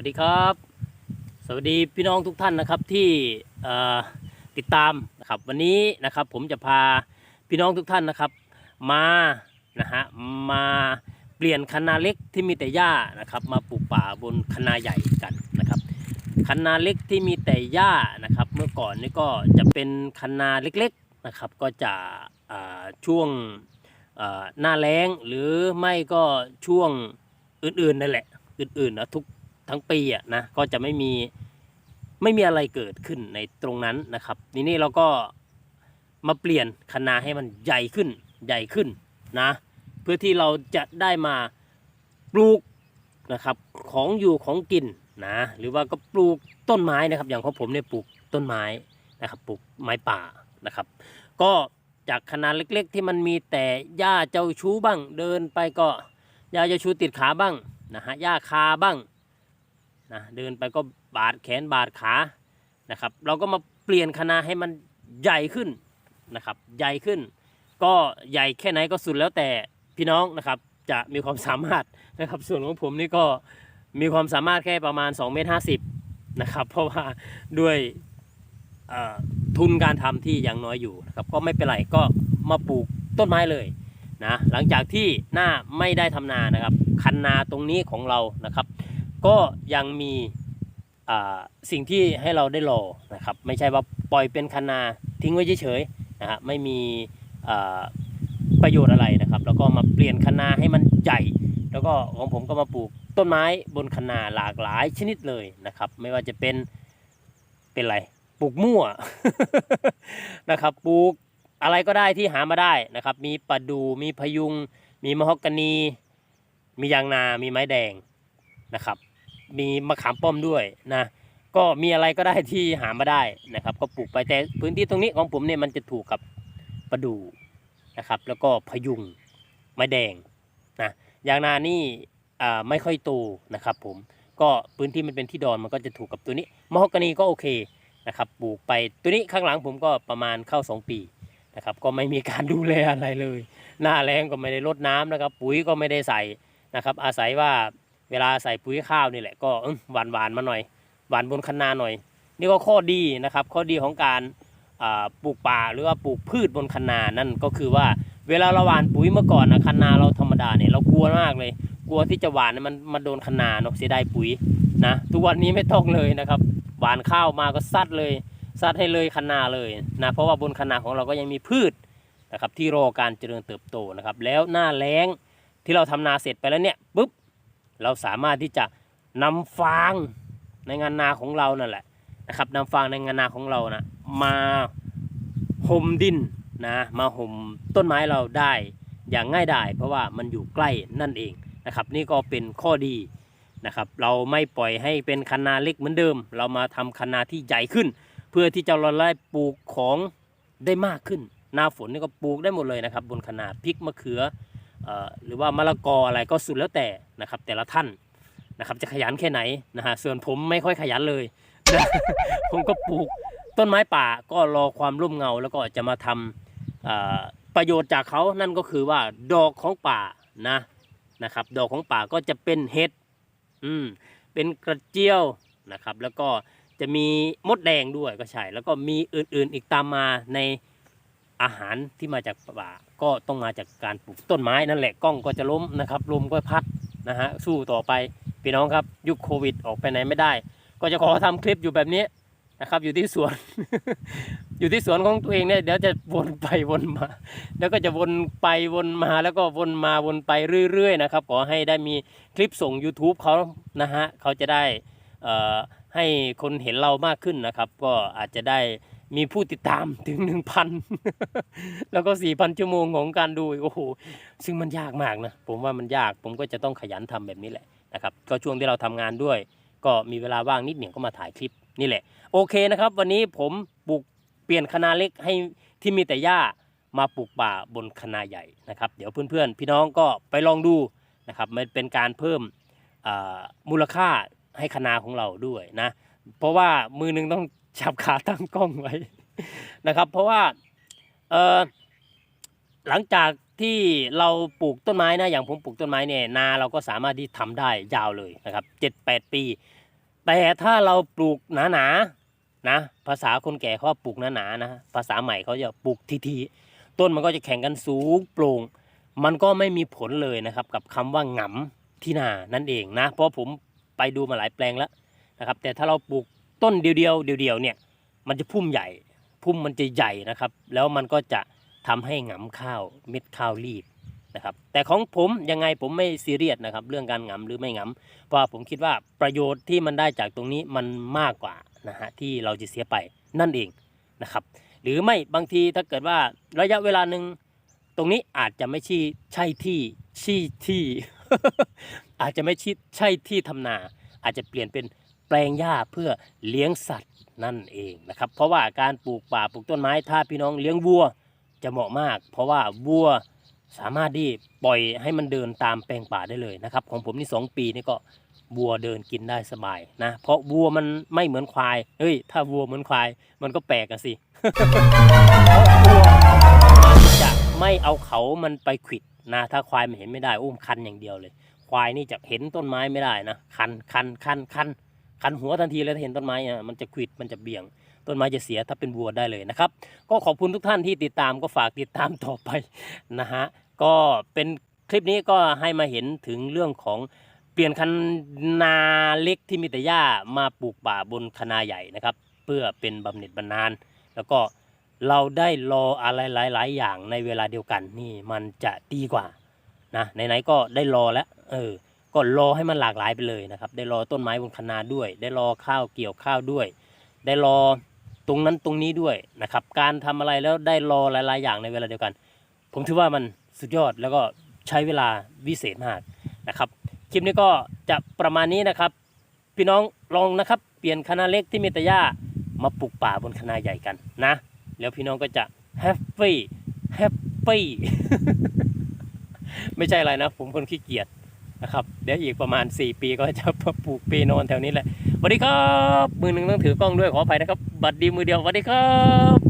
วัสดีครับ สวัสดีพี่น้องทุกท่านนะครับที่ติดตามนะครับวันนี้นะครับผมจะพาพี่น้องทุกท่านนะครับ มานะฮะมาเปลี่ยนคันนาเล็กที่มีแต่หญ้านะครับ มาปลูกป่าบนคันนาใหญ่กันนะครับคันนาเล็กที่มีแต่หญ้านะครับ เมื่อก่อนนี่ก็จะเป็นคันนาเล็กๆนะครับก็จะช่วงหน้าแล้งหรือไม่ก็ช่วงอื่นๆนั่นแหละอื่นๆนะทุก ทั้งปีอะนะก็จะไม่มีไม่มีอะไรเกิดขึ้นในตรงนั้นนะครับทีนี้เราก็มาเปลี่ยนคะนาให้มันใหญ่ขึ้นใหญ่ขึ้นนะ เพื่อที่เราจะได้มาปลูกนะครับของอยู่ของกินนะหรือว่าก็ปลูกต้นไม้นะครับ อย่างของผมเนี่ยปลูกต้นไม้นะครับปลูกไม้ป่านะครับ ก็จากคณะเล็กๆ ที่มันมีแต่หญ้าเจ้าชู้บ้าง เดินไปก็หญ้าเจ้าชู้ติดขาบ้างนะฮะหญ้าคาบ้าง นะเดินไปก็บาดแขนบาดขานะครับ เราก็มาเปลี่ยนคณะให้มันใหญ่ขึ้นนะครับ ใหญ่ขึ้น ก็ใหญ่แค่ไหนก็สุดแล้วแต่พี่น้องนะครับจะมีความสามารถนะครับส่วนของผมนี่ก็มีความสามารถแค่ประมาณ2เมตรห้าสิบนะครับ เพราะว่าด้วยทุนการทำที่ยังน้อยอยู่นะครับ ก็ไม่เป็นไรก็มาปลูกต้นไม้เลยนะหลังจากที่หน้าไม่ได้ทำนานะครับ คันนาตรงนี้ของเรานะครับ ก็ยังมีสิ่งที่ให้เราได้รอนะครับ ไม่ใช่ว่าปล่อยเป็นคันนาทิ้งไว้เฉยๆนะฮะไม่มีประโยชน์อะไรนะครับ แล้วก็มาเปลี่ยนคันนาให้มันใหญ่แล้วก็ของผมก็มาปลูกต้นไม้บนคันนาหลากหลายชนิดเลยนะครับ ไม่ว่าจะเป็นเป็นอะไรปลูกมั่วนะครับปลูกอะไรก็ได้ที่หามาได้นะครับ มีปะดูมีพยุง มีมะฮอกกานี มียางนา มีไม้แดงนะครับ มีมะขามป้อมด้วยนะก็มีอะไรก็ได้ที่หามาได้นะครับ ก็ปลูกไปแต่พื้นที่ตรงนี้ของผมเนี่ยมันจะถูกกับประดู่นะครับ แล้วก็พยุงไม้แดงนะยางนานี่ไม่ค่อยโตนะครับ ผมก็พื้นที่มันเป็นที่ดอนมันก็จะถูกกับตัวนี้มะฮอกกานีก็โอเคนะครับปลูกไปตัวนี้ข้างหลังผมก็ประมาณเข้า 2 ปีนะครับ ก็ไม่มีการดูแลอะไรเลย หน้าแรงก็ไม่ได้รดน้ำนะครับ ปุ๋ยก็ไม่ได้ใส่นะครับ อาศัยว่า เวลาใส่ปุ๋ยข้าวนี่แหละก็หวานหวานมาหน่อย หวานบนคันนาหน่อย นี่ก็ข้อดีนะครับ ข้อดีของการปลูกป่าหรือว่าปลูกพืชบนคันนานั่นก็คือว่าเวลาเราหว่านปุ๋ยเมื่อก่อนนะคันนาเราธรรมดาเนี่ยเรากลัวมากเลย กลัวที่จะหว่านมันมาโดนคันนาเนาะเสียดายปุ๋ยนะทุกวันนี้ไม่ต้องเลยนะครับหว่านข้าวมาก็ซัดเลยซัดให้เลยคันนาเลยนะเพราะว่าบนคันนาของเราก็ยังมีพืชนะครับที่รอการเจริญเติบโตนะครับแล้วหน้าแล้งที่เราทำนาเสร็จไปแล้วเนี่ยปุ๊บ เราสามารถที่จะนำฟางในงานนาของเรานั่นแหละนะครับนำฟางในงานนาของเรานะมาห่มดินนะมาห่มต้นไม้เราได้อย่างง่ายดายเพราะว่ามันอยู่ใกล้นั่นเองนะครับ นี่ก็เป็นข้อดีนะครับ เราไม่ปล่อยให้เป็นคันนาเล็กเหมือนเดิม เรามาทำคันนาที่ใหญ่ขึ้น เพื่อที่จะเราได้ปลูกของได้มากขึ้น หน้าฝนนี่ก็ปลูกได้หมดเลยนะครับ บนคันนาพริกมะเขือ หรือว่ามะละกออะไรก็สุดแล้วแต่นะครับแต่ละท่านนะครับจะขยันแค่ไหนนะฮะส่วนผมไม่ค่อยขยันเลย ผมก็ปลูกต้นไม้ป่าก็รอความร่มเงาแล้วก็จะมาทำประโยชน์จากเขานั่นก็คือว่าดอกของป่านะนะครับดอกของป่าก็จะเป็นเห็ดอืมเป็นกระเจียวนะครับแล้วก็จะมีมดแดงด้วยก็ใช่แล้วก็มีอื่นๆอีกตามมาใน อาหารที่มาจากป่าก็ต้องมาจากการปลูกต้นไม้นั่นแหละกล้องก็จะล้มนะครับลมก็พัดนะฮะสู้ต่อไปพี่น้องครับยุคโควิดออกไปไหนไม่ได้ ก็จะขอทำคลิปอยู่แบบนี้นะครับอยู่ที่สวน อยู่ที่สวนของตัวเองเนี่ยเดี๋ยวจะวนไปวนมา แล้วก็จะวนไปวนมาแล้วก็วนมาวนไปเรื่อยๆนะครับขอให้ได้มีคลิปส่ง YouTube เขานะฮะเขาจะได้ให้คนเห็นเรามากขึ้นนะครับ ก็อาจจะได้ มีผู้ติดตามถึง1,000แล้วก็4,000ชั่วโมงของการดูโอ้โหซึ่งมันยากมากนะ ผมว่ามันยากผมก็จะต้องขยันทำแบบนี้แหละนะครับก็ช่วงที่เราทำงานด้วย ก็มีเวลาว่างนิดหนึ่งก็มาถ่ายคลิปนี่แหละ โอเคนะครับ วันนี้ผมปลูกเปลี่ยนคณะเล็กให้ที่มีแต่หญ้ามาปลูกป่าบนคณะใหญ่นะครับ เดี๋ยวเพื่อนๆ พี่น้องก็ไปลองดูนะครับมันเป็นการเพิ่มมูลค่าให้คณะของเราด้วยนะเพราะว่ามือหนึงต้อง จับขาตั้งกล้องไว้นะครับ เพราะว่าเออหลังจากที่เราปลูกต้นไม้นะอย่างผมปลูกต้นไม้เนี่ยนาเราก็สามารถที่ทำได้ยาวเลยนะครับเจ็ดแปดปี แต่ถ้าเราปลูกหนาๆนนะภาษาคนแก่เขาปลูกหนาๆนนะภาษาใหม่เขาจะปลูกทีๆต้นมันก็จะแข่งกันสูงโปร่งมันก็ไม่มีผลเลยนะครับ กับคำว่าหงำที่นานั่นเองนะ เพราะผมไปดูมาหลายแปลงแล้วนะครับ แต่ถ้าเราปลูก ต้นเดียวๆเดียวเนี่ยมันจะพุ่มใหญ่ พุ่มมันจะใหญ่นะครับ แล้วมันก็จะทำให้หงำข้าวเม็ดข้าวรีบนะครับ แต่ของผมยังไงผมไม่ซีเรียสนะครับ เรื่องการหงำหรือไม่หงำเพราะผมคิดว่าประโยชน์ที่มันได้จากตรงนี้มันมากกว่านะฮะที่เราจะเสียไปนั่นเองนะครับ หรือไม่บางทีถ้าเกิดว่าระยะเวลาหนึ่งตรงนี้อาจจะไม่ใช่ใช่ที่ชี่ที่ อาจจะไม่ใช่ใช่ที่ทำนา อาจจะเปลี่ยนเป็น แปลงหญ้าเพื่อเลี้ยงสัตว์นั่นเองนะครับ เพราะว่าการปลูกป่าปลูกต้นไม้ ถ้าพี่น้องเลี้ยงวัวจะเหมาะมาก เพราะว่าวัวสามารถที่ปล่อยให้มันเดินตามแปลงป่าได้เลยนะครับ ของผมนี่สองปีนี่ก็วัวเดินกินได้สบายนะ เพราะวัวมันไม่เหมือนควายเฮ้ยถ้าวัวเหมือนควาย มันก็แปลกอะสิเพราะวัวมันจะไม่เอาเขามันไปขวิดนะถ้าควายมันเห็นไม่ได้อุ้มคันอย่างเดียวเลย ควายนี่จะเห็นต้นไม้ไม่ได้นะคันคันคันคัน คันหัวทันทีเลยถ้าเห็นต้นไม้อะมันจะขิดมันจะเบี่ยง ต้นไม้จะเสียถ้าเป็นวัวได้เลยนะครับ ก็ขอบคุณทุกท่านที่ติดตามก็ฝากติดตามต่อไปนะฮะก็เป็นคลิปนี้ก็ให้มาเห็นถึงเรื่องของเปลี่ยนคันนาเล็กที่มีแต่หญ้ามาปลูกป่าบนคนาใหญ่นะครับ เพื่อเป็นบำเหน็จบำนาญแล้วก็เราได้รออะไรหลาย ๆ อย่างในเวลาเดียวกันนี่มันจะดีกว่านะไหนๆก็ได้รอแล้วเออ ก็รอให้มันหลากหลายไปเลยนะครับ ได้รอต้นไม้บนคนาด้วย ได้รอข้าวเกี่ยวข้าวด้วย ได้รอตรงนั้นตรงนี้ด้วยนะครับ การทำอะไรแล้วได้รอหลายๆ อย่างในเวลาเดียวกัน ผมถือว่ามันสุดยอดแล้วก็ใช้เวลาวิเศษมากนะครับคลิปนี้ก็จะประมาณนี้นะครับ พี่น้องลองนะครับ เปลี่ยนคณะเล็กที่มีแต่หญ้ามาปลูกป่าบนคณะใหญ่กันนะ แล้วพี่น้องก็จะแฮปปี้แฮปปี้ไม่ใช่อะไรนะ ผมคนขี้เกียจ นะครับเดี๋ยวอีกประมาณ 4 ปีก็จะปลูกเปนอนแถวนี้แหละสวัสดีครับมือหนึ่งต้องถือกล้องด้วยขออภัยนะครับ บัตรดีมือเดียวสวัสดีครับ